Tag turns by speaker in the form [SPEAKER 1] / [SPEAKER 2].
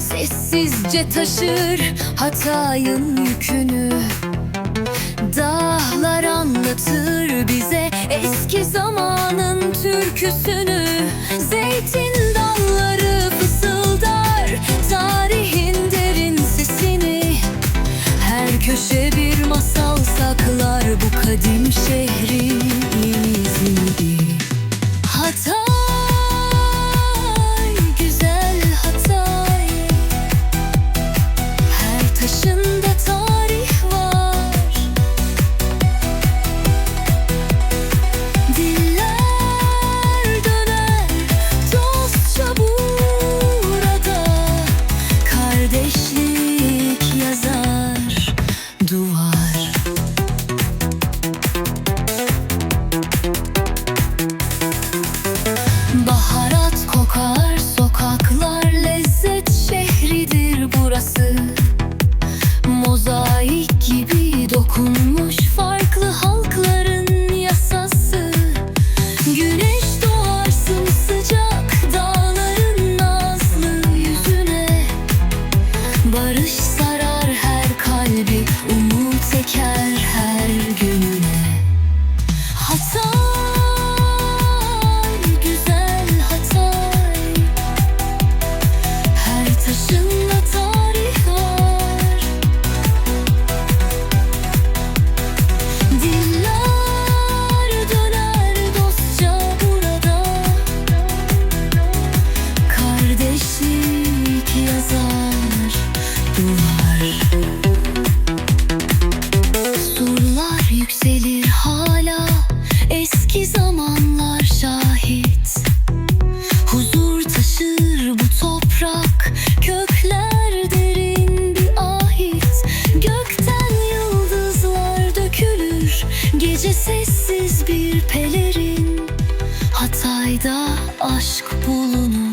[SPEAKER 1] sessizce taşır Hatay'ın yükünü. Dağlar anlatır bize eski zamanın türküsünü. Zeytin dalları fısıldar tarihin derin sesini. Her köşe bir masal saklar bu kadim şehrin burası Mozaik gibi dokunmuş farklı halkların yasası Güneş doğar sımsıcak dağların nazlı yüzüne Barış sarar her kalbi umut eker her gününe Hatay, yükselir hala Eski zamanlar şahit. Huzur taşır bu toprak Kökler derin bir ahit. Gökten yıldızlar dökülür Gece sessiz bir pelerin. Hatay'da aşk bulunur